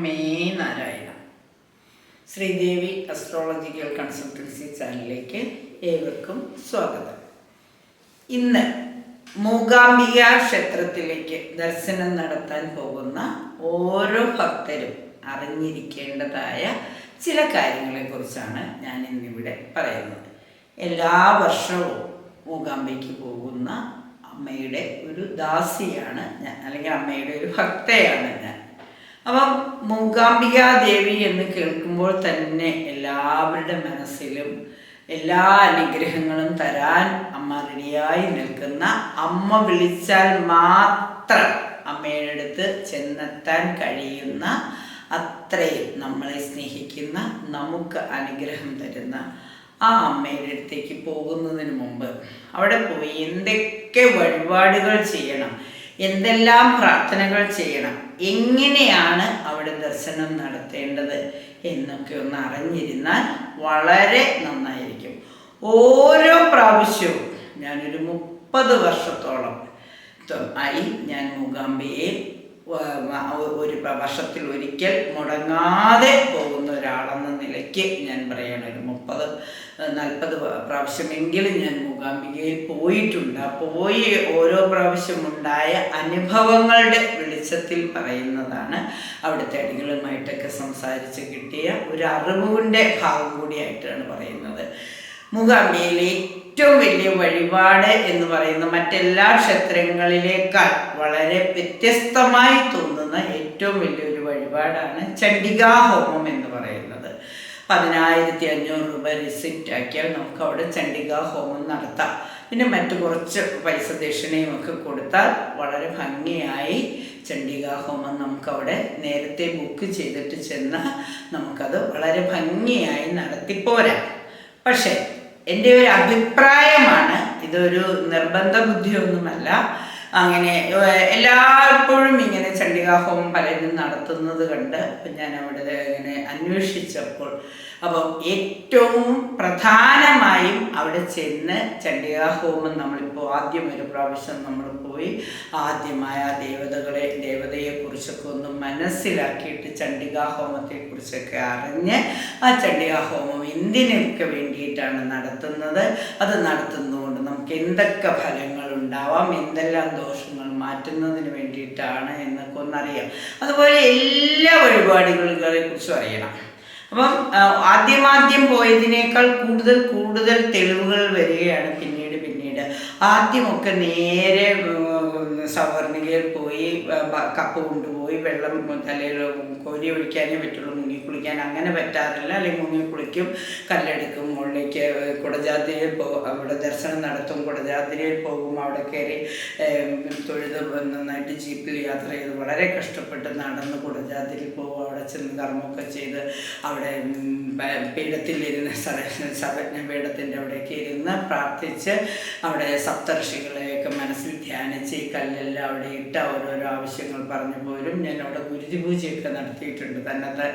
അമ്മേ Narayana Sridevi astrological consultancy ചാനലിലേക്ക് ഏവർക്കും സ്വാഗതം. ഇന്ന് മൂകാംബിക ക്ഷേത്രത്തിലേക്ക് ദർശനം നടത്താൻ പോകുന്ന ഓരോ ഭക്തരും അറിഞ്ഞിരിക്കേണ്ടതായ ചില കാര്യങ്ങളെക്കുറിച്ചാണ് ഞാൻ ഇന്നിവിടെ പറയുന്നത്. എല്ലാ വർഷവും മൂകാംബിക്ക് പോകുന്ന അമ്മയുടെ ഒരു ദാസിയാണ് ഞാൻ അല്ലെങ്കിൽ അമ്മയുടെ ഒരു ഭക്തയാണ് ഞാൻ. അപ്പം മൂകാംബിക ദേവി എന്ന് കേൾക്കുമ്പോൾ തന്നെ എല്ലാവരുടെ മനസ്സിലും എല്ലാ അനുഗ്രഹങ്ങളും തരാൻ അമ്മ റെഡിയായി നിൽക്കുന്ന അമ്മ വിളിച്ചാൽ മാത്രം അമ്മയുടെ അടുത്ത് ചെന്നെത്താൻ കഴിയുന്ന അത്രയും നമ്മളെ സ്നേഹിക്കുന്ന നമുക്ക് അനുഗ്രഹം തരുന്ന ആ അമ്മയുടെ അടുത്തേക്ക് പോകുന്നതിന് മുമ്പ് അവിടെ പോയി എന്തൊക്കെ വഴിപാടുകൾ ചെയ്യണം. എന്തെല്ലാം പ്രാർത്ഥനകൾ ചെയ്യണം? എങ്ങനെയാണ് അവിടെ ദർശനം നടത്തേണ്ടത് എന്നൊക്കെ ഒന്ന് അറിഞ്ഞിരുന്നാൽ വളരെ നന്നായിരിക്കും. ഓരോ പ്രാവശ്യവും ഞാനൊരു മുപ്പത് വർഷത്തോളം ആയി ഞാൻ മൂകാംബിയെ ഒരു വർഷത്തിൽ ഒരിക്കൽ മുടങ്ങാതെ പോകുന്ന ഒരാളെന്ന നിലയ്ക്ക് ഞാൻ പറയണം ഒരു മുപ്പത് നാൽപ്പത് പ്രാവശ്യമെങ്കിലും ഞാൻ മൂകാംബികയിൽ പോയിട്ടുണ്ട്. പോയി ഓരോ പ്രാവശ്യം ഉണ്ടായ അനുഭവങ്ങളുടെ വെളിച്ചത്തിൽ പറയുന്നതാണ് അവിടുത്തെ അടികളുമായിട്ടൊക്കെ സംസാരിച്ച് കിട്ടിയ ഒരു അറിവിന്റെ ഭാഗം കൂടിയായിട്ടാണ് പറയുന്നത്. മൂകാംബികയിലെ ഏറ്റവും വലിയ വഴിപാട് എന്ന് പറയുന്ന മറ്റെല്ലാ ക്ഷേത്രങ്ങളിലേക്കാൾ വളരെ വ്യത്യസ്തമായി തോന്നുന്ന ഏറ്റവും വലിയൊരു വഴിപാടാണ് ചണ്ഡികാ ഹോമം എന്ന് പറയുന്നത്. പതിനായിരത്തി അഞ്ഞൂറ് രൂപ റിസിപ്റ്റ് ആക്കിയാൽ നമുക്ക് അവിടെ ചണ്ഡികാ ഹോമം നടത്താം. പിന്നെ മറ്റു കുറച്ച് പൈസ ദക്ഷിണയും ഒക്കെ കൊടുത്താൽ വളരെ ഭംഗിയായി ചണ്ഡികാ ഹോമം നമുക്കവിടെ നേരത്തെ ബുക്ക് ചെയ്തിട്ട് ചെന്ന് നമുക്കത് വളരെ ഭംഗിയായി നടത്തിപ്പോരാം പക്ഷേ എന്റെ ഒരു അഭിപ്രായമാണ് ഇതൊരു നിർബന്ധ ബുദ്ധിയൊന്നുമല്ല അങ്ങനെ എല്ലായ്പ്പോഴും ഇങ്ങനെ ചണ്ഡികാഹോമം പലരും നടത്തുന്നത് കണ്ട് ഞാൻ അവിടെ ഇങ്ങനെ അന്വേഷിച്ചപ്പോൾ അപ്പം ഏറ്റവും പ്രധാനമായും അവിടെ ചെന്ന് ചണ്ഡികാഹോമം നമ്മളിപ്പോൾ ആദ്യം ഒരു പ്രാവശ്യം നമ്മൾ പോയി ആദ്യമായ ദേവതകളെ ദേവതയെക്കുറിച്ചൊക്കെ ഒന്ന് മനസ്സിലാക്കിയിട്ട് ചണ്ഡികാഹോമത്തെക്കുറിച്ചൊക്കെ അറിഞ്ഞ് ആ ചണ്ഡികാഹോമം എന്തിനൊക്കെ വേണ്ടിയിട്ടാണ് നടത്തുന്നത് അത് നടത്തുന്നതുകൊണ്ട് നമുക്ക് എന്തൊക്കെ ഫലങ്ങൾ ഉണ്ടാവാം എന്തെല്ലാം ദോഷങ്ങൾ മാറ്റുന്നതിന് വേണ്ടിയിട്ടാണ് എന്നൊക്കെ ഒന്നറിയാം. അതുപോലെ എല്ലാ വഴിപാടുകളെ കുറിച്ചും അറിയണം. അപ്പം ആദ്യമാദ്യം പോയതിനേക്കാൾ കൂടുതൽ കൂടുതൽ തെളിവുകൾ വരികയാണ് പിന്നീട് പിന്നീട്. ആദ്യമൊക്കെ നേരെ സവർണികയിൽ പോയി കപ്പ് കൊണ്ടുപോയി വെള്ളം തലയിൽ കോരി ഒഴിക്കാനേ പറ്റുള്ളൂ മുങ്ങി കുളിക്കാൻ അങ്ങനെ പറ്റാറില്ല. അല്ലെങ്കിൽ മുങ്ങി കുളിക്കും കല്ലെടുക്കും മുകളിലേക്ക് കുടജാതിരിയിൽ പോ അവിടെ ദർശനം നടത്തും കുടജാതിരിയിൽ പോകും അവിടെ കയറി തൊഴുത് നന്നായിട്ട് ജീപ്പിൽ യാത്ര ചെയ്ത് വളരെ കഷ്ടപ്പെട്ട് നടന്ന് കുടജാതിരിയിൽ പോകും അവിടെ ചെന്ന് കർമ്മമൊക്കെ ചെയ്ത് അവിടെ പീഠത്തിലിരുന്ന് സര- സർവജ്ഞ പീഠത്തിന്റെ അവിടേക്ക് ഇരുന്ന് പ്രാർത്ഥിച്ച് അവിടെ സപ്തർഷികളെയൊക്കെ മനസ്സിൽ ധ്യാനിച്ച് ഈ കല്ലെല്ലാം അവിടെ ഇട്ട ഓരോരോ ആവശ്യങ്ങൾ പറഞ്ഞു പോലും ഞാൻ അവിടെ ഗുരുതി പൂജയൊക്കെ നടത്തിയിട്ടുണ്ട്. തന്നത്തെ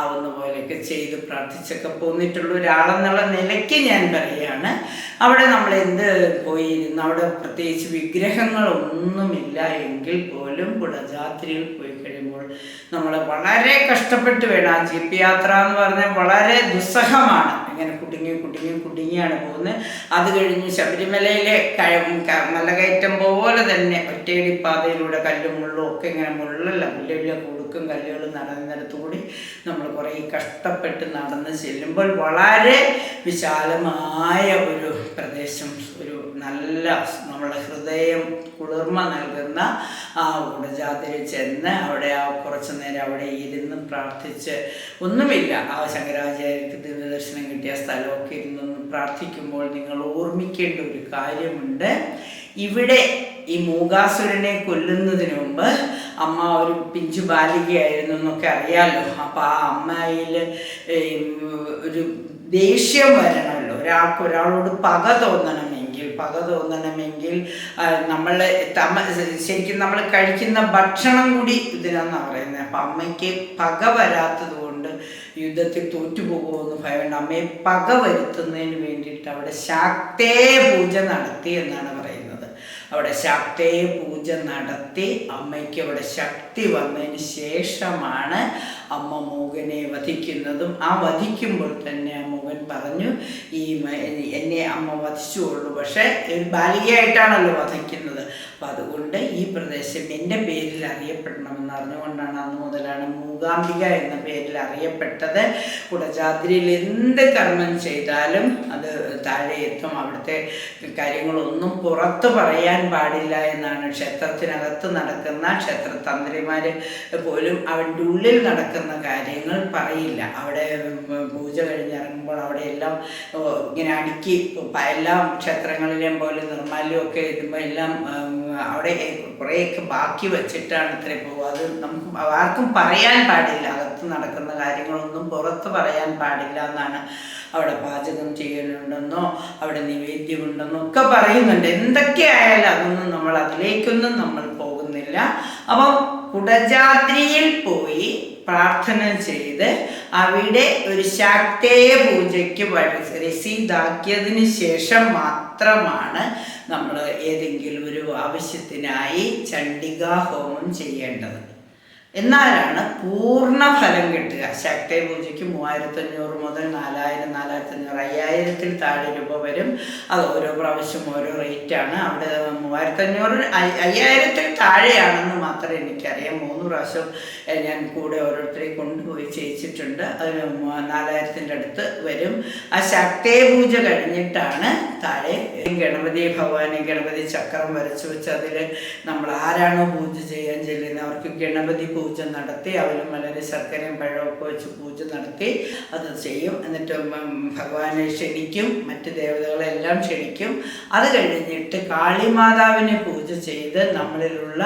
ആവുന്ന പോലെയൊക്കെ ചെയ്ത് പ്രാർത്ഥിച്ചൊക്കെ പോന്നിട്ടുള്ള ഒരാളെന്നുള്ള നിലയ്ക്ക് ഞാൻ പറയുകയാണ്. അവിടെ നമ്മൾ എന്ത് പോയിരുന്നു അവിടെ പ്രത്യേകിച്ച് വിഗ്രഹങ്ങളൊന്നുമില്ല എങ്കിൽ പോലും കുടജാത്രിയിൽ പോയി കഴിയുമ്പോൾ നമ്മൾ വളരെ കഷ്ടപ്പെട്ട് വേണം ആ ജീപ്പ് യാത്ര എന്ന് പറഞ്ഞാൽ വളരെ ദുസ്സഹമാണ്. ഇങ്ങനെ കുടുങ്ങി കുടുങ്ങി കുടുങ്ങിയാണ് പോകുന്നത്. അത് കഴിഞ്ഞ് ശബരിമലയിലെ മലകയറ്റം പോലെ തന്നെ ഒറ്റയടിപ്പാതയിലൂടെ കല്ലും മുള്ളും ഒക്കെ ഇങ്ങനെ മുള്ളല്ല വലിയ വലിയ കുടുക്കും കല്ലുകളും നടന്നിടത്തുകൂടി നമ്മൾ കുറേ കഷ്ടപ്പെട്ട് നടന്ന് ചെല്ലുമ്പോൾ വളരെ വിശാലമായ ഒരു പ്രദേശം ഒരു നല്ല നമ്മുടെ ഹൃദയം കുളിർമ നൽകുന്ന ആ ഉടജാതിരി ചെന്ന് അവിടെ ആ കുറച്ച് നേരം അവിടെ ഇരുന്ന് പ്രാർത്ഥിച്ച് ഒന്നുമില്ല. ആ ശങ്കരാചാര്യക്ക് ദിവ്യദർശനം കിട്ടിയ സ്ഥലമൊക്കെ ഇരുന്നൊന്ന് പ്രാർത്ഥിക്കുമ്പോൾ നിങ്ങൾ ഓർമ്മിക്കേണ്ട ഒരു കാര്യമുണ്ട്. ഇവിടെ ഈ മൂകാസുരനെ കൊല്ലുന്നതിന് മുമ്പ് അമ്മ ഒരു പിഞ്ചു ബാലികയായിരുന്നു എന്നൊക്കെ അറിയാമല്ലോ അപ്പം ആ അമ്മയിൽ ഒരു ദേഷ്യം വരണമല്ലോ. ഒരാൾക്ക് ഒരാളോട് പക തോന്നണമെങ്കിൽ പക തോന്നണമെങ്കിൽ നമ്മൾ തമ ശരിക്കും നമ്മൾ കഴിക്കുന്ന ഭക്ഷണം കൂടി ഇതിനാണെന്നാണ് പറയുന്നത് അപ്പം അമ്മയ്ക്ക് പക വരാത്തത് കൊണ്ട് യുദ്ധത്തിൽ തോറ്റുപോകുമെന്ന് ഭയമുണ്ട്. അമ്മയെ പക വരുത്തുന്നതിന് വേണ്ടിയിട്ട് അവിടെ ശാക്തേ പൂജ നടത്തി എന്നാണ് പറയുന്നത്. അവിടെ ശാക്തേ പൂജ പൂജ നടത്തി. അമ്മയ്ക്ക് അവിടെ ശക്തി വന്നതിന് ശേഷമാണ് അമ്മ മൂകനെ വധിക്കുന്നതും. ആ വധിക്കുമ്പോൾ തന്നെ മൂകൻ പറഞ്ഞു ഈ എന്നെ അമ്മ വധിച്ചുകൊള്ളു. പക്ഷേ ബാലികയായിട്ടാണല്ലോ വധിക്കുന്നത്. അപ്പം അതുകൊണ്ട് ഈ പ്രദേശം എന്റെ പേരിൽ അറിയപ്പെടണമെന്ന് അറിഞ്ഞുകൊണ്ടാണ് അന്ന് മുതലാണ് മൂകാംബിക എന്ന പേരിൽ അറിയപ്പെട്ടത്. കുടജാദ്രിയിൽ എന്ത് കർമ്മം ചെയ്താലും അത് താഴെ എത്തും. അവിടുത്തെ കാര്യങ്ങളൊന്നും പുറത്ത് പറയാൻ പാടില്ല എന്നാണ് ക്ഷേത്രത്തിനകത്ത് നടക്കുന്ന ക്ഷേത്രതന്ത്രിമാർ പോലും അവന്റെ ഉള്ളിൽ നടക്കുന്ന കാര്യങ്ങൾ പറയില്ല. അവിടെ പൂജ കഴിഞ്ഞിറങ്ങുമ്പോൾ അവിടെ എല്ലാം ഇങ്ങനെ അടുക്കി എല്ലാ ക്ഷേത്രങ്ങളിലെയും പോലെ നിർമ്മാല്യമൊക്കെ എഴുതുമ്പോൾ എല്ലാം അവിടെ കുറേയൊക്കെ ബാക്കി വെച്ചിട്ടാണ് ഇത്ര പോകുക. അത് നമുക്ക് ആർക്കും പറയാൻ പാടില്ല. അകത്ത് നടക്കുന്ന കാര്യങ്ങളൊന്നും പുറത്ത് പറയാൻ പാടില്ല എന്നാണ് അവിടെ പാചകം ചെയ്യുന്നുണ്ടെന്നോ അവിടെ നിവേദ്യമുണ്ടെന്നോ ഒക്കെ പറയുന്നുണ്ട്. എന്തൊക്കെയായാലും അതൊന്നും നമ്മൾ അതിലേക്കൊന്നും നമ്മൾ പോകുന്നില്ല. അപ്പം കുടജാദ്രിയിൽ പോയി പ്രാർത്ഥന ചെയ്ത് അവിടെ ഒരു ശാക്തേയ പൂജയ്ക്ക് രസീതാക്കിയതിന് ശേഷം മാത്രമാണ് നമ്മൾ ഏതെങ്കിലും ഒരു ആവശ്യത്തിനായി ചണ്ഡികാ ഹോമം ചെയ്യേണ്ടത്. എന്നാലാണ് പൂർണ ഫലം കിട്ടുക. ശക്തി പൂജയ്ക്ക് മൂവായിരത്തി അഞ്ഞൂറ് മുതൽ നാലായിരം നാലായിരത്തി അഞ്ഞൂറ് അയ്യായിരത്തിൽ താഴെ രൂപ വരും. അത് ഓരോ പ്രാവശ്യം ഓരോ റേറ്റാണ് അവിടെ മൂവായിരത്തി അഞ്ഞൂറ് അയ്- അയ്യായിരത്തിൽ താഴെയാണെന്ന് മാത്രമേ എനിക്കറിയാം. മൂന്ന് പ്രാവശ്യം ഞാൻ കൂടെ ഓരോരുത്തരെ കൊണ്ടുപോയി ചെയ്യിച്ചിട്ടുണ്ട്. അത് നാലായിരത്തിന്റെ അടുത്ത് വരും. ആ ശക്തി പൂജ കഴിഞ്ഞിട്ടാണ് താഴെ ഗണപതി ഭഗവാനെ ഗണപതി ചക്രം വരച്ചു വെച്ച് അതിൽ നമ്മൾ ആരാണോ പൂജ ചെയ്യാൻ ചെല്ലുന്നത് അവർക്ക് ഗണപതി പൂജ നടത്തി അവരും വളരെ ശർക്കരയും പഴമൊക്കെ വെച്ച് പൂജ നടത്തി അത് ചെയ്യും. എന്നിട്ട് ഭഗവാനെ ക്ഷണിക്കും. മറ്റ് ദേവതകളെല്ലാം ക്ഷണിക്കും. അത് കഴിഞ്ഞിട്ട് കാളിമാതാവിനെ പൂജ ചെയ്ത് നമ്മളിലുള്ള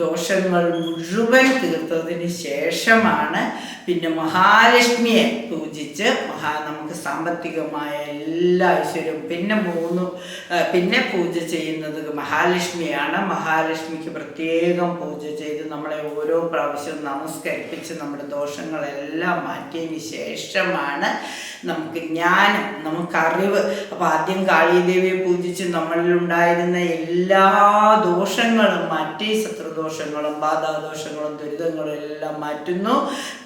ദോഷങ്ങൾ മുഴുവൻ തീർത്തതിന് ശേഷമാണ് പിന്നെ മഹാലക്ഷ്മിയെ പൂജിച്ച് മഹാ നമുക്ക് സാമ്പത്തികമായ എല്ലാ ഐശ്വര്യവും പിന്നെ മൂന്ന് പിന്നെ പൂജ ചെയ്യുന്നത് മഹാലക്ഷ്മിയാണ്. മഹാലക്ഷ്മിക്ക് പ്രത്യേകം പൂജ ചെയ്ത് നമ്മളെ ഓരോ പ്രാവശ്യവും നമസ്കരിപ്പിച്ച് നമ്മുടെ ദോഷങ്ങളെല്ലാം മാറ്റിയതിന് ശേഷമാണ് നമുക്ക് ജ്ഞാനം നമുക്ക് അറിവ്. അപ്പം ആദ്യം കാളീദേവിയെ പൂജിച്ച് നമ്മളിലുണ്ടായിരുന്ന എല്ലാ ദോഷങ്ങളും മാറ്റി ശത്രുദോഷങ്ങളും ബാധാദോഷങ്ങളും ദുരിതങ്ങളും എല്ലാം മാറ്റുന്നു.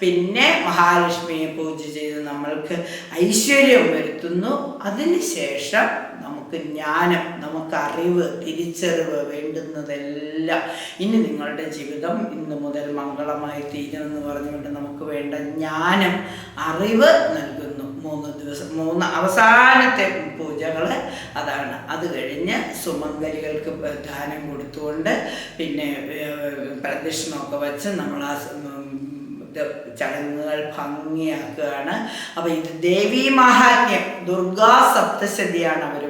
പിന്നെ മഹാലക്ഷ്മിയെ പൂജ ചെയ്ത് നമ്മൾക്ക് ഐശ്വര്യം വരുത്തുന്നു. അതിനുശേഷം നമുക്ക് ജ്ഞാനം നമുക്ക് അറിവ് തിരിച്ചറിവ് വേണ്ടുന്നതെല്ലാം ഇനി നിങ്ങളുടെ ജീവിതം ഇന്ന് മുതൽ മംഗളമായി തീരുമെന്ന് പറഞ്ഞുകൊണ്ട് നമുക്ക് വേണ്ട ജ്ഞാനം അറിവ് നൽകുന്നു. മൂന്ന് ദിവസം മൂന്ന് അവസാനത്തെ പൂജകൾ അതാണ്. അത് കഴിഞ്ഞ് സുമംഗലികൾക്ക് ദാനം കൊടുത്തുകൊണ്ട് പിന്നെ പ്രദക്ഷിണമൊക്കെ വെച്ച് നമ്മൾ ആ ചടങ്ങുകൾ ഭംഗിയാക്കുകയാണ്. അപ്പോൾ ഇത് ദേവീ മഹാത്മ്യം ദുർഗാ സപ്തശതിയാണ് അവർ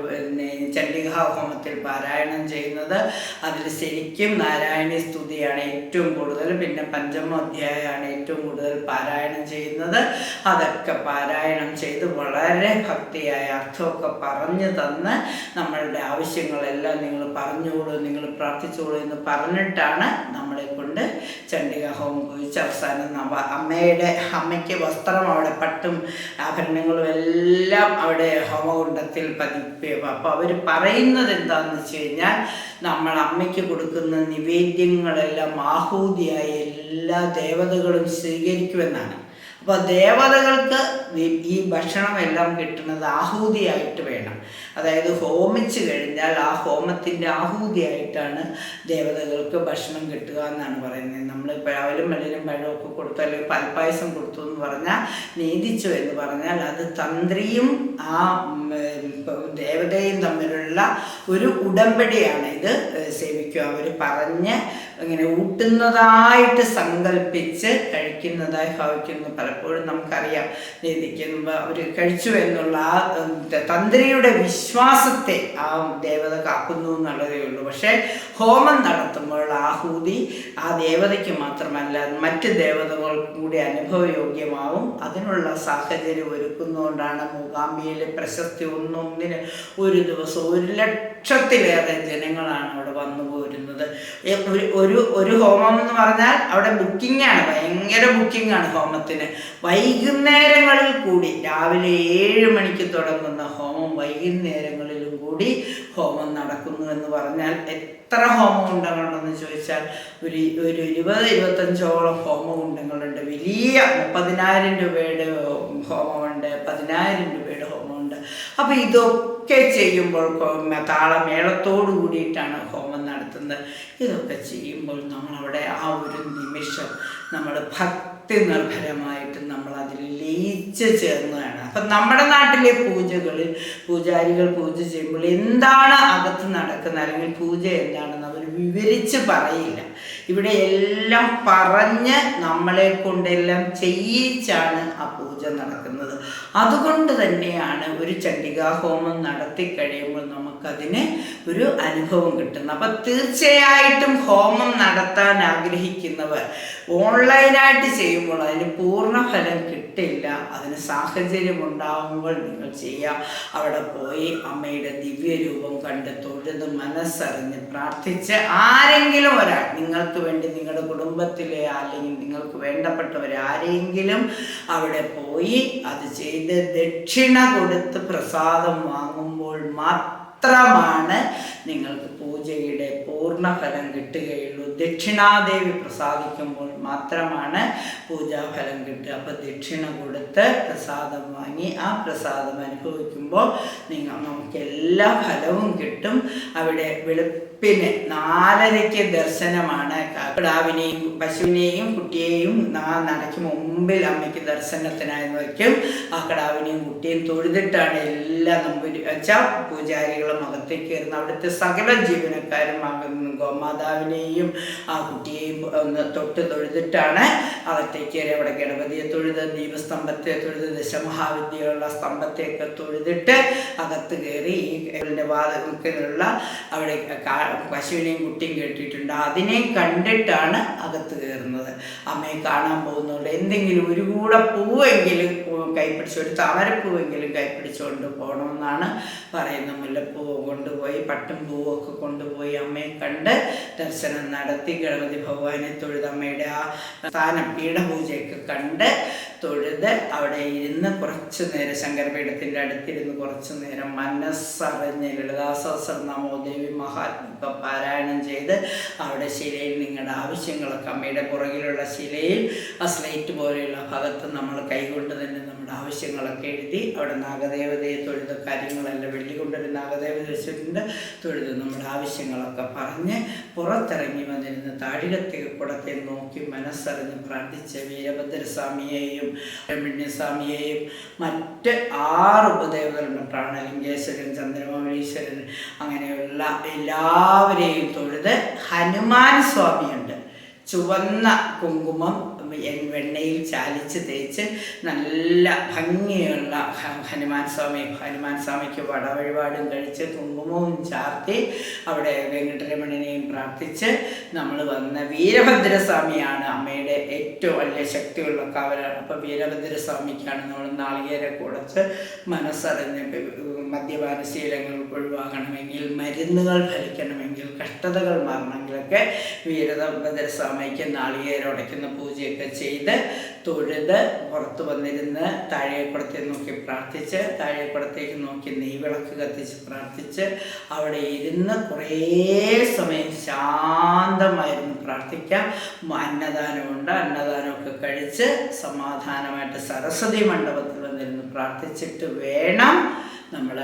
ചണ്ഡികാ ഹോമത്തിൽ പാരായണം ചെയ്യുന്നത്. അതിൽ ശരിക്കും നാരായണീ സ്തുതിയാണ് ഏറ്റവും കൂടുതൽ പിന്നെ പഞ്ചമ അധ്യായമാണ് ഏറ്റവും കൂടുതൽ പാരായണം ചെയ്യുന്നത്. അതൊക്കെ പാരായണം ചെയ്ത് വളരെ ഭക്തിയായ അർത്ഥമൊക്കെ പറഞ്ഞു തന്ന് നമ്മളുടെ ആവശ്യങ്ങളെല്ലാം നിങ്ങൾ പറഞ്ഞോളൂ നിങ്ങൾ പ്രാർത്ഥിച്ചോളൂ എന്ന് പറഞ്ഞിട്ടാണ് നമ്മളെ കൊണ്ട് ചണ്ഡിക ഹോമം അവസാനം നവ അമ്മയുടെ അമ്മയ്ക്ക് വസ്ത്രം അവിടെ പട്ടും ആഭരണങ്ങളും എല്ലാം അവിടെ ഹോമകുണ്ടത്തിൽ പതിപ്പിക്കും അപ്പോൾ അവർ പറയുന്നത് എന്താണെന്ന് വെച്ച് കഴിഞ്ഞാൽ നമ്മൾ അമ്മയ്ക്ക് കൊടുക്കുന്ന നിവേദ്യങ്ങളെല്ലാം ആഹൂതിയായ എല്ലാ ദേവതകളും സ്വീകരിക്കുമെന്നാണ്. അപ്പോൾ ദേവതകൾക്ക് ഈ ഭക്ഷണമെല്ലാം കിട്ടുന്നത് ആഹൂതിയായിട്ട് വേണം. അതായത് ഹോമിച്ചു കഴിഞ്ഞാൽ ആ ഹോമത്തിന്റെ ആഹൂതിയായിട്ടാണ് ദേവതകൾക്ക് ഭക്ഷണം കിട്ടുക എന്നാണ് പറയുന്നത്. നമ്മൾ അവലും വെള്ളിലും പഴമൊക്കെ കൊടുത്തു അല്ലെങ്കിൽ പൽപ്പായസം കൊടുത്തു എന്ന് പറഞ്ഞാൽ നീതിച്ചു എന്ന് പറഞ്ഞാൽ അത് തന്ത്രിയും ആ ദേവതയും തമ്മിലുള്ള ഒരു ഉടമ്പടിയാണ് ഇത് സേവിക്കുക. അവർ പറഞ്ഞ് ഇങ്ങനെ ഊട്ടുന്നതായിട്ട് സങ്കല്പിച്ച് കഴിക്കുന്നതായി ഭാവിക്കുന്നു. പലപ്പോഴും നമുക്കറിയാം നീതിക്കുമ്പോൾ അവർ കഴിച്ചു എന്നുള്ള ആ തന്ത്രിയുടെ വിശ്വാസത്തെ ആ ദേവത കാക്കുന്നു എന്നുള്ളതേ ഉള്ളൂ. പക്ഷേ ഹോമം നടത്തുമ്പോൾ ആഹൂതി ആ ദേവതയ്ക്ക് മാത്രമല്ല മറ്റ് ദേവതകൾ കൂടി അനുഭവയോഗ്യമാവും. അതിനുള്ള സാഹചര്യം ഒരുക്കുന്നതുകൊണ്ടാണ് മൂകാംബിയിലെ പ്രശസ്തി ഒന്നൊന്നിന് ഒരു ദിവസം ഒരു ലക്ഷത്തിലേറെ ജനങ്ങളാണ് അവിടെ വന്നു പോരുന്നത് ഒരു- ഒരു ഹോമം എന്ന് പറഞ്ഞാൽ അവിടെ ബുക്കിംഗ് ആണ്. ഭയങ്കര ബുക്കിംഗ് ആണ് ഹോമത്തിന് വൈകുന്നേരങ്ങളിൽ കൂടി രാവിലെ ഏഴ് മണിക്ക് തുടങ്ങുന്ന ഹോമം വൈകുന്നേരങ്ങളിലും കൂടി ഹോമം നടക്കുന്നു എന്ന് പറഞ്ഞാൽ എത്ര ഹോമം ഹോമകുണ്ടങ്ങളുണ്ടെന്ന് ചോദിച്ചാൽ ഒരു ഒരു ഇരുപത് ഇരുപത്തഞ്ചോളം ഹോമകുണ്ടങ്ങളുണ്ട് വലിയ മുപ്പതിനായിരം രൂപയുടെ ഹോമമുണ്ട് പതിനായിരം രൂപയുടെ ഹോമമുണ്ട് അപ്പോൾ ഇതൊക്കെ ചെയ്യുമ്പോൾ ഹോമ- താളമേളത്തോടു കൂടിയിട്ടാണ് ഹോമം നടത്തുന്നത്. ഇതൊക്കെ ചെയ്യുമ്പോൾ നമ്മളവിടെ ആ ഒരു നിമിഷം നമ്മൾ ഭക്തി നിർഭരമായിട്ട് നമ്മൾ ലയിച്ച് ചേർന്നതാണ്. അപ്പം നമ്മുടെ നാട്ടിലെ പൂജകളിൽ പൂജാരികൾ പൂജ ചെയ്യുമ്പോൾ എന്താണ് അകത്ത് നടക്കുന്നത്? അല്ലെങ്കിൽ പൂജ എന്താണെന്ന് അവർ വിവരിച്ച് പറയില്ല. ഇവിടെ എല്ലാം പറഞ്ഞ് നമ്മളെ കൊണ്ടെല്ലാം ചെയ്യിച്ചാണ് ആ പൂജ നടക്കുന്നത്. അതുകൊണ്ട് തന്നെയാണ് ഒരു ചണ്ഡികാ ഹോമം നടത്തി കഴിയുമ്പോൾ നമുക്കതിന് ഒരു അനുഭവം കിട്ടുന്നത്. അപ്പം തീർച്ചയായിട്ടും ഹോമം നടത്താൻ ആഗ്രഹിക്കുന്നവർ ഓൺലൈനായിട്ട് ചെയ്യുമ്പോൾ അതിന് പൂർണ ഫലം കിട്ടില്ല അതിന് സാഹചര്യം ഉണ്ടാകുമ്പോൾ നിങ്ങൾ ചെയ്യാം. അവിടെ പോയി അമ്മയുടെ ദിവ്യരൂപം കണ്ട് തൊഴുത് മനസ്സറിഞ്ഞ് പ്രാർത്ഥിച്ച് ആരെങ്കിലും ഒരാൾ നിങ്ങൾക്ക് വേണ്ടി നിങ്ങളുടെ കുടുംബത്തിലെ അല്ലെങ്കിൽ നിങ്ങൾക്ക് വേണ്ടപ്പെട്ടവർ ആരെങ്കിലും അവിടെ പോയി അത് ചെയ്ത് ദക്ഷിണ കൊടുത്ത് പ്രസാദം വാങ്ങുമ്പോൾ മാത്രമാണ് നിങ്ങൾക്ക് പൂജയുടെ പൂർണഫലം കിട്ടുകയുള്ളൂ. ദക്ഷിണാദേവി പ്രസാദിക്കുമ്പോൾ മാത്രമാണ് പൂജാഫലം കിട്ടുക. അപ്പോൾ ദക്ഷിണ കൊടുത്ത് പ്രസാദം വാങ്ങി ആ പ്രസാദം അനുഭവിക്കുമ്പോൾ നിങ്ങൾ നമുക്ക് എല്ലാ ഫലവും കിട്ടും. അവിടെ വെളുപ്പിന് നാലരയ്ക്ക് ദർശനമാണ്. കിടാവിനെയും പശുവിനെയും കുട്ടിയെയും ആ നടയ്ക്ക് മുമ്പിൽ അമ്മയ്ക്ക് ദർശനത്തിനായി വയ്ക്കും ആ കിടാവിനെയും കുട്ടിയും തൊഴുതിട്ടാണ് എല്ലാം നമ്പൂരി വെച്ചാൽ പൂജാരികളും അകത്തേക്ക് കയറുന്ന അവിടുത്തെ സകല ജീവനക്കാരും ഗോമാതാവിനെയും ആ കുട്ടിയെയും ഒന്ന് തൊട്ട് തൊഴുതിട്ടാണ് അകത്തേക്ക് കയറി അവിടെ ഗണപതിയെ തൊഴുത് ദീപസ്തംഭത്തെ തൊഴുത് ദശമഹാവിദ്യയുള്ള സ്തംഭത്തെയൊക്കെ തൊഴുതിട്ട് അകത്ത് കയറി ഈ ഇതിന്റെ അവിടെ പശുവിനെയും കുട്ടിയും കെട്ടിയിട്ടുണ്ട് അതിനെ കണ്ടിട്ടാണ് അകത്ത് കയറുന്നത്. അമ്മയെ കാണാൻ പോകുന്നുണ്ട്. എന്തെങ്കിലും ഒരു കൂടെ പൂവെങ്കിലും കൈപ്പിടിച്ചു കൈപ്പിടിച്ച് ഒരു താമരപ്പൂവെങ്കിലും കൈപ്പിടിച്ചുകൊണ്ട് പോകണമെന്നാണ് പറയുന്നത്. മുല്ലപ്പൂവ് കൊണ്ടുപോയി പട്ടും പൂവൊക്കെ കൊണ്ടുപോയി അമ്മയെ കണ്ട് ദർശനം നടത്തി. ഗണപതി ഭഗവാനെ തൊഴുത് അമ്മയുടെ ആ സ്ഥാനം പീഠപൂജയൊക്കെ കണ്ട് തൊഴുത് അവിടെ ഇരുന്ന് കുറച്ചു നേരം ശങ്കരപീഠത്തിന്റെ അടുത്തിരുന്ന് കുറച്ചു നേരം മനസ്സറിഞ്ഞ് ലളിതാസഹസ്രനാമോ ദേവി മഹാത്മ പാരായണം ചെയ്ത് അവിടെ ശിലയിൽ നിങ്ങളുടെ ആവശ്യങ്ങളൊക്കെ അമ്മയുടെ പുറകിലുള്ള ശിലയിൽ ആ സ്ലേറ്റ് പോലെയുള്ള ഭാഗത്ത് നമ്മൾ കൈകൊണ്ട് തന്നെ നമ്മുടെ ആവശ്യങ്ങളൊക്കെ എഴുതി അവിടെ നാഗദേവതയെ തൊഴുത കാര്യങ്ങളെല്ലാം വെള്ളി കൊണ്ടൊരു നാഗദേവത വെച്ചിട്ടുണ്ട് തൊഴുത് നമ്മുടെ ആവശ്യങ്ങളൊക്കെ പറഞ്ഞ് പുറത്തിറങ്ങി വന്നിരുന്ന് താഴികത്തെ കുടത്തെ നോക്കി മനസ്സറിഞ്ഞ് പ്രാർത്ഥിച്ച വീരഭദ്രസ്വാമിയെയും ബ്രഹ്മണ്യസ്വാമിയെയും മറ്റ് ആറ് ഉപദേവതകളുണ്ട് പ്രാണലിംഗേശ്വരൻ ചന്ദ്രമൗലീശ്വരൻ അങ്ങനെയുള്ള എല്ലാവരെയും തൊഴുത് ഹനുമാൻ സ്വാമിയുണ്ട്. ചുവന്ന കുങ്കുമം. വെണ്ണയിൽ ചാലിച്ച് തേച്ച് നല്ല ഭംഗിയുള്ള ഹനുമാൻ സ്വാമി ഹനുമാൻ സ്വാമിക്ക് വടവഴിപാടും കഴിച്ച് കുങ്കുമവും ചാർത്തി അവിടെ വെങ്കട്ടരമണനെയും പ്രാർത്ഥിച്ച് നമ്മൾ വന്ന വീരഭദ്രസ്വാമിയാണ് അമ്മയുടെ ഏറ്റവും വലിയ ശക്തിയുള്ള കാവലാണ് അപ്പോൾ വീരഭദ്രസ്വാമിക്കാണ് നമ്മൾ നാളികേരെ കുടച്ച് മനസ്സറിഞ്ഞ് മദ്യപാന ശീലങ്ങൾ ഒഴിവാക്കണമെങ്കിൽ മരുന്നുകൾ ഫലിക്കണമെങ്കിൽ കഷ്ടതകൾ മാറണമെങ്കിലൊക്കെ വീരഭദ്രസ്വാമിക്ക് നാളികേരം ഉടയ്ക്കുന്ന പൂജയൊക്കെ ചെയ്ത് തൊഴുത് പുറത്തു വന്നിരുന്ന് താഴേക്കുടത്തെ നോക്കി പ്രാർത്ഥിച്ച് താഴേക്കുടത്തേക്ക് നോക്കി നെയ്വിളക്ക് കത്തിച്ച് പ്രാർത്ഥിച്ച് അവിടെ ഇരുന്ന് കുറേ സമയം ശാന്തമായിരുന്നു പ്രാർത്ഥിക്കാം. അന്നദാനമുണ്ട്. അന്നദാനമൊക്കെ കഴിച്ച് സമാധാനമായിട്ട് സരസ്വതി മണ്ഡപത്തിൽ വന്നിരുന്ന് പ്രാർത്ഥിച്ചിട്ട് വേണം നമ്മൾ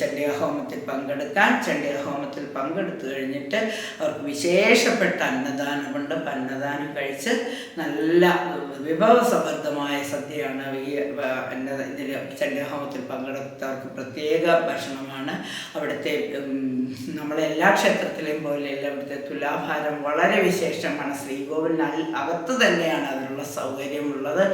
ചണ്ഡികഹോമത്തിൽ പങ്കെടുക്കാൻ ചണ്ഡികഹോമത്തിൽ പങ്കെടുത്തു കഴിഞ്ഞിട്ട് അവർക്ക് വിശേഷപ്പെട്ട അന്നദാനം അപ്പം അന്നദാനം കഴിച്ച് നല്ല വിഭവസമൃദ്ധമായ സദ്യയാണ് ഈ അന്ന ഇതിൽ ചണ്ഡികഹോമത്തിൽ പങ്കെടുത്തവർക്ക് പ്രത്യേക ഭക്ഷണമാണ്. അവിടുത്തെ നമ്മളെ എല്ലാ ക്ഷേത്രത്തിലെയും പോലെയല്ല അവിടുത്തെ തുലാഭാരം വളരെ വിശേഷമാണ്. ശ്രീകോവിലിന് അകത്ത് തന്നെയാണ് അതിനുള്ള സൗകര്യമുള്ളത്.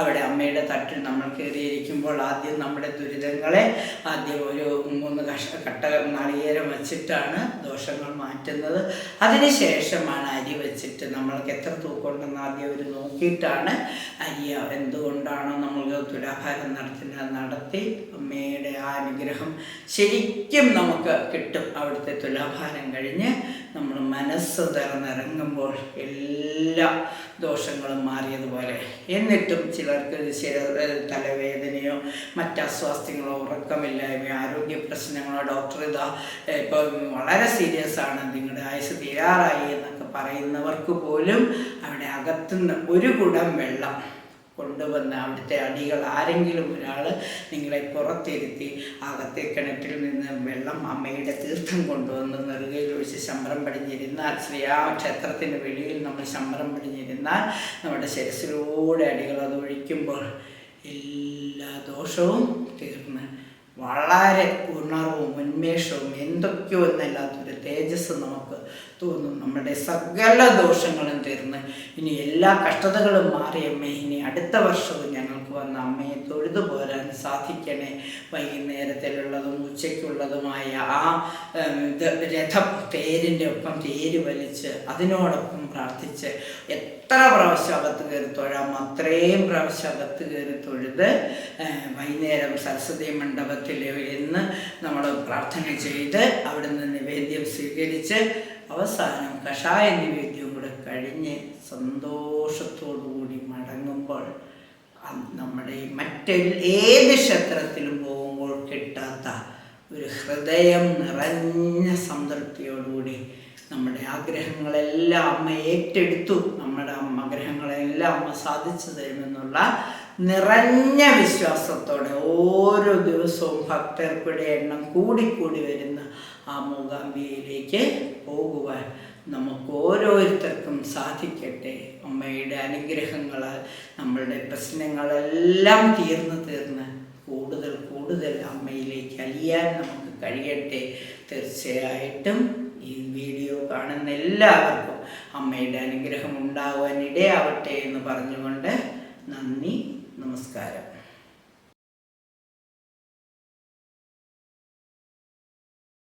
അവിടെ അമ്മയുടെ തട്ടിൽ നമ്മൾ കയറിയിരിക്കുമ്പോൾ ആദ്യം നമ്മുടെ ദുരിതങ്ങളെ ആദ്യം ഒരു മൂന്ന് കഷ കട്ട നാളികേരം വച്ചിട്ടാണ് ദോഷങ്ങൾ മാറ്റുന്നത്. അതിനുശേഷമാണ് അരി വെച്ചിട്ട് നമ്മൾക്ക് എത്ര തൂക്കമുണ്ടെന്ന് ആദ്യം അവർ നോക്കിയിട്ടാണ് അയ്യ എന്തുകൊണ്ടാണോ നമ്മൾ തുലാഭാരം നടത്തുന്ന നടത്തി അമ്മയുടെ ആ അനുഗ്രഹം ശരിക്കും നമുക്ക് കിട്ടും. അവിടുത്തെ തുലാഭാരം കഴിഞ്ഞ് നമ്മൾ മനസ്സ് തുറന്നിറങ്ങുമ്പോൾ എല്ലാ ദോഷങ്ങളും മാറിയതുപോലെ. എന്നിട്ടും ചിലർക്ക് ശിര തലവേദനയോ മറ്റ് അസ്വാസ്ഥ്യങ്ങളോ ഉറക്കമില്ലായ്മയോ ആരോഗ്യ പ്രശ്നങ്ങളോ ഡോക്ടർ ഇതാ ഇപ്പം വളരെ സീരിയസ് ആണ്. നിങ്ങളുടെ ആയുസ് തീരാറായി എന്നൊക്കെ പറയുന്നവർക്ക് പോലും അവിടെ അകത്തുനിന്ന് ഒരു കുടം വെള്ളം കൊണ്ടുവന്ന് അവിടുത്തെ അടികൾ ആരെങ്കിലും ഒരാൾ നിങ്ങളെ പുറത്തിരുത്തി അകത്തെ കിണറ്റിൽ നിന്ന് വെള്ളം അമ്മയുടെ തീർത്ഥം കൊണ്ടുവന്ന് നെറുകയിൽ ഒഴിച്ച് ശമ്പരം പടിഞ്ഞിരുന്നാൽ ശ്രീ ആ ക്ഷേത്രത്തിന്റെ വെളിയിൽ നമ്മൾ ശമ്പരം പടിഞ്ഞിരുന്നാൽ നമ്മുടെ ശിരസിലൂടെ അടികൾ അത് ഒഴിക്കുമ്പോൾ എല്ലാ ദോഷവും തീർന്ന്. വളരെ ഉണർവും ഉന്മേഷവും എന്തൊക്കെയോ എന്നല്ലാത്തൊരു തേജസ് നമുക്ക് തോന്നും. നമ്മുടെ സകല ദോഷങ്ങളും തീർന്ന് ഇനി എല്ലാ കഷ്ടതകളും മാറി ഇനി അടുത്ത വർഷവും ഞങ്ങൾക്ക് വന്ന അമ്മയെ തൊഴുതു പോരാൻ സാധിക്കണേ. വൈകുന്നേരത്തിലുള്ളതും ഉച്ചയ്ക്കുള്ളതുമായ ആ രഥം തേരിന്റെ ഒപ്പം തേര് വലിച്ച് അതിനോടൊപ്പം പ്രാർത്ഥിച്ച് എത്ര പ്രാവശ്യം അകത്ത് കയറി തൊഴാം? അത്രയും പ്രാവശ്യം അകത്ത് കയറി തൊഴുത് വൈകുന്നേരം സരസ്വതി മണ്ഡപത്തിൽ ഇന്ന് നമ്മൾ പ്രാർത്ഥന ചെയ്ത് നിന്ന് നിവേദ്യം സ്വീകരിച്ച് അവസാനം കഷായ നിവേദ്യവും കൂടെ കഴിഞ്ഞ് സന്തോഷത്തോടുകൂടി മടങ്ങുമ്പോൾ നമ്മുടെ ഈ മറ്റൊരു ഏത് ക്ഷേത്രത്തിലും പോകുമ്പോൾ കിട്ടാത്ത ഒരു ഹൃദയം നിറഞ്ഞ സംതൃപ്തിയോടുകൂടി നമ്മുടെ ആഗ്രഹങ്ങളെല്ലാം അമ്മ ഏറ്റെടുത്തു. നമ്മുടെ അമ്മഗ്രഹങ്ങളെല്ലാം അമ്മ സാധിച്ചു തരുമെന്നുള്ള നിറഞ്ഞ വിശ്വാസത്തോടെ ഓരോ ദിവസവും ഭക്തർക്കുടെ എണ്ണം കൂടിക്കൂടി വരുന്ന ആ മൂകാംബികയിലേക്ക് പോകുവാൻ നമുക്ക് ഓരോരുത്തർക്കും സാധിക്കട്ടെ. അമ്മയുടെ അനുഗ്രഹങ്ങൾ നമ്മളുടെ പ്രശ്നങ്ങളെല്ലാം തീർന്ന് തീർന്ന് കൂടുതൽ കൂടുതൽ അമ്മയിലേക്ക് അലിയാൻ നമുക്ക് കഴിയട്ടെ. തീർച്ചയായിട്ടും ഈ വീഡിയോ കാണുന്ന എല്ലാവർക്കും അമ്മയുടെ അനുഗ്രഹം ഉണ്ടാകുവാൻ എന്ന് പറഞ്ഞുകൊണ്ട് നന്ദി നമസ്കാരം.